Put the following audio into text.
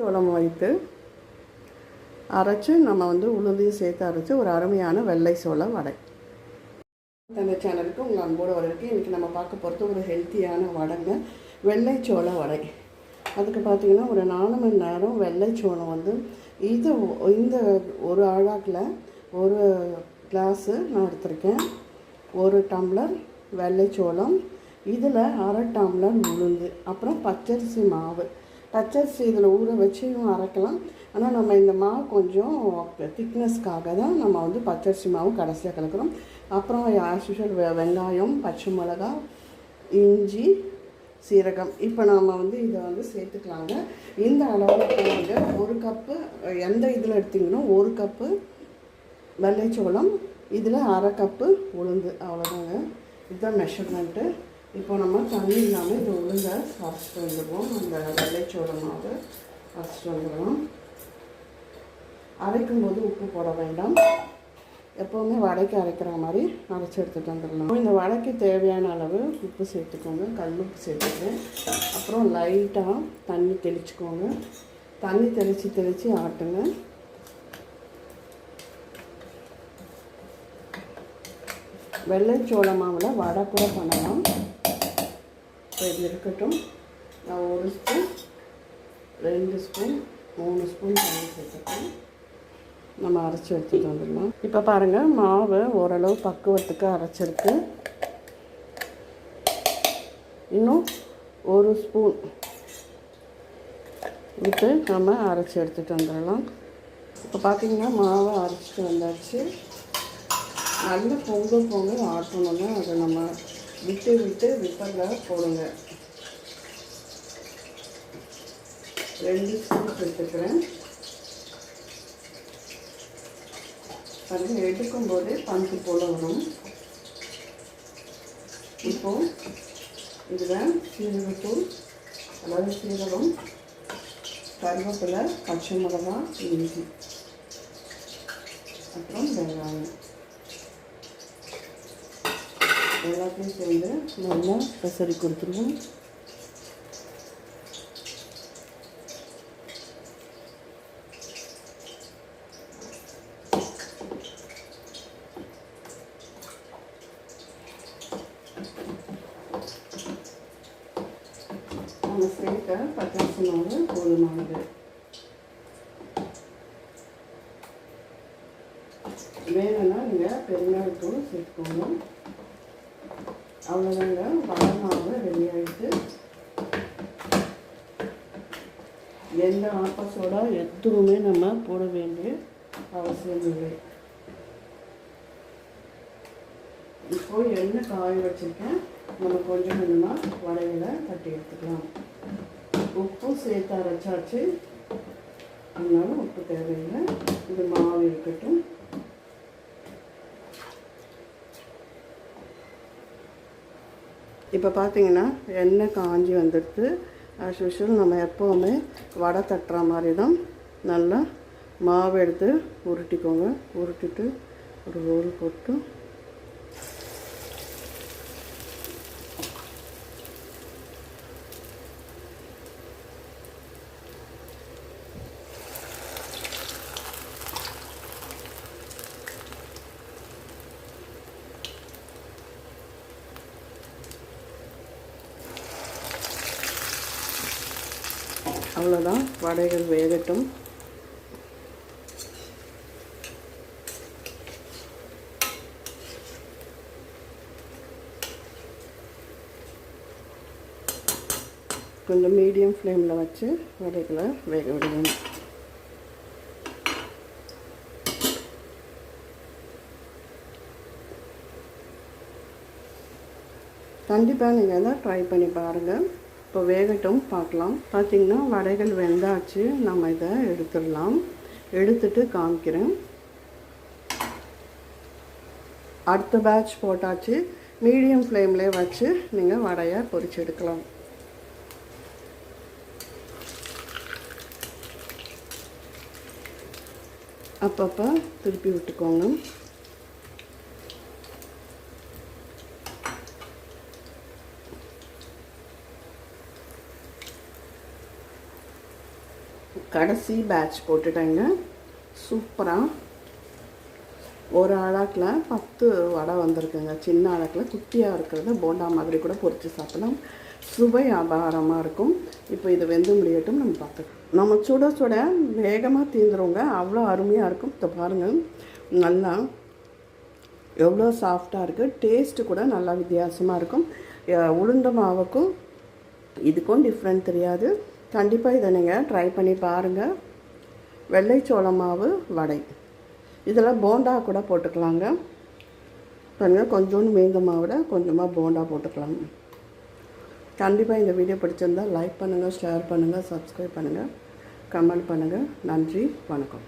சோளம் வைத்து அரைச்சு நம்ம வந்து உளுந்தையும் சேர்த்து அரைச்சு ஒரு அருமையான வெள்ளை சோள வடை. அந்த சேனலுக்கு உங்கள் அன்போடு வரைக்கும் இன்றைக்கி நம்ம பார்க்க போகிறது ஒரு ஹெல்த்தியான வடைங்க வெள்ளை சோள வடை. அதுக்கு பார்த்தீங்கன்னா ஒரு நாலு மணி நேரம் வெள்ளை சோளம் வந்து இது இந்த ஒரு அழாக்கில் ஒரு கிளாஸு நான் எடுத்திருக்கேன். ஒரு டம்ளர் வெள்ளை சோளம் இதில் அரை டம்ளர் உளுந்து அப்புறம் பச்சரிசி மாவு. பச்சரிசி இதில் ஊற வச்சியும் அரைக்கலாம். ஆனால் நம்ம இந்த மாவு கொஞ்சம் திக்னஸ்க்காக தான் நம்ம வந்து பச்சரிசி மாவு கடைசியாக கலக்கிறோம். அப்புறம் ஆஸ் யூஷுவல் வெங்காயம் பச்சை மிளகா இஞ்சி சீரகம். இப்போ நாம் வந்து இதை வந்து சேர்த்துக்கலாங்க. இந்த அளவுக்கு வந்து ஒரு கப்பு எந்த இதில் எடுத்திங்கன்னா ஒரு கப்பு வெள்ளைச்சோளம் இதில் அரை கப்பு உளுந்து. அவ்வளோதாங்க இதுதான் மெஷர்மெண்ட்டு இப்போ நம்ம தண்ணி இல்லாமல் இந்த உளுந்தை அரைச்சிட்டு வந்துடுவோம். அந்த வெள்ளைச்சோளம் மாவு அரைச்சிட்டு வந்துடுவோம். அரைக்கும் போது உப்பு போட வேண்டாம். எப்போவுமே வடைக்கு அரைக்கிற மாதிரி அரைச்சி எடுத்துகிட்டு வந்துடலாம். இந்த வடைக்கு தேவையான அளவு உப்பு சேர்த்துக்கோங்க. கல் உப்பு சேர்த்துக்கோங்க அப்புறம் லைட்டாக தண்ணி தெளிச்சுக்கோங்க. தண்ணி தெளித்து தெளித்து ஆட்டுங்க. வெள்ளைச்சோள மாவில் வடை கூட பண்ணலாம். இப்போ இது இருக்கட்டும். நான் ஒரு ஸ்பூன் ரெண்டு ஸ்பூன் மூணு ஸ்பூன் தண்ணி சேர்த்துக்கேன் நம்ம அரைச்சி எடுத்துகிட்டு வந்துடலாம். இப்போ பாருங்கள் மாவு ஓரளவு பக்குவத்துக்கு அரைச்சிருக்கு. இன்னும் ஒரு ஸ்பூன் விட்டு நம்ம அரைச்சி எடுத்துகிட்டு வந்துடலாம். இப்போ பார்த்தீங்கன்னா மாவை அரைச்சிட்டு வந்தாச்சு. நல்ல பொங்கல் பொங்கல் ஆட்டணும்னா அதை நம்ம விட்டு விட்டு விப்பரில் போடுங்க. ரெண்டு ஸ்பூன் எடுத்துக்கிறேன். அது எடுக்கும் போதே பஞ்சு போல வரும். இப்போ இதில் சீரகத்தூள் அதாவது சீரகம் கருவேப்பிலை பச்சை மிளகா இஞ்சி அப்புறம் வெங்காயம். எல்லாத்தையும் சேர்ந்து நல்லா பெசரி கொடுத்துருவோம். நம்ம சேர்க்க பட்டாசு மாவு போதுமானது வேணும்னா நீங்கள் பெருங்காயத்தூள் சேர்த்துக்கோங்க. அவ்வளோதாங்க வடை மாவு ரெடி ஆகிட்டு எந்த ஆப்பசோட எதுவுமே நம்ம போட வேண்டிய அவசியம் இல்லை. இப்போ எண்ணெய் காய வச்சுருக்கேன். நம்ம கொஞ்சம் கொஞ்சமாக வடையில் தட்டி எடுத்துக்கலாம். உப்பும் சேர்த்து அரைச்சாச்சு. அதனால உப்பு தேவையில்லை இது மாவு இருக்கட்டும் இப்போ பார்த்தீங்கன்னா எண்ணெய் காஞ்சி வந்துடுது. ஆஸ் யூஷுவல் நம்ம எப்போவுமே வடை தட்டுற மாதிரி தான். நல்லா மாவு எடுத்து உருட்டிக்கோங்க. உருட்டிட்டு ஒரு ரோல் போட்டு அவ்வளோதான் வடைகள் வேகட்டும். கொஞ்சம் மீடியம் ஃப்ளேமில் வச்சு வடைகளை வேக விடுவோம் கண்டிப்பாக நீங்கள் தான் ட்ரை பண்ணி பாருங்கள் இப்போ வேகட்டும் பார்க்கலாம். பார்த்திங்கன்னா வடைகள் வெந்தாச்சு. நம்ம இதை எடுத்துடலாம். எடுத்துட்டு காமிக்கிறேன். அடுத்த பேட்ச் போட்டாச்சு. மீடியம் ஃப்ளேம்லேயே வச்சு நீங்கள் வடையை பொறிச்சு எடுக்கலாம். அப்பப்போ திருப்பி விட்டுக்கோங்க. கடைசி பேட்ச் போட்டுட்டேங்க. சூப்பராக ஒரு அழகில் பத்து வடை வந்திருக்குங்க. சின்ன அழகில் குட்டியாக இருக்கிறத போண்டா மாதிரி கூட பொரித்து சாப்பிடலாம். சுவை அபாரமாக இருக்கும். இப்போ இது வெந்து முடியட்டும் நம்ம பார்த்துக்கலாம். நம்ம சுட சுட வேகமாக தீந்துருவோங்க. அவ்வளோ அருமையாக இருக்கும். இப்போ பாருங்கள் நல்லா எவ்வளோ சாஃப்டாக இருக்குது டேஸ்ட்டு கூட நல்லா வித்தியாசமாக இருக்கும். உளுந்த மாவுக்கும் இதுக்கும் டிஃப்ரெண்ட் தெரியாது. கண்டிப்பாக இதை நீங்கள் ட்ரை பண்ணி பாருங்கள் வெள்ளைச்சோள மாவு வடை. இதில் போண்டா கூட போட்டுக்கலாங்க. பாருங்கள் கொஞ்சோண்டு மீந்த மாவோட கொஞ்சமாக போண்டா போட்டுக்கலாம். கண்டிப்பாக இந்த வீடியோ பிடிச்சிருந்தால் லைக் பண்ணுங்கள் ஷேர் பண்ணுங்கள் சப்ஸ்கிரைப் பண்ணுங்கள் கமெண்ட் பண்ணுங்கள் நன்றி வணக்கம்.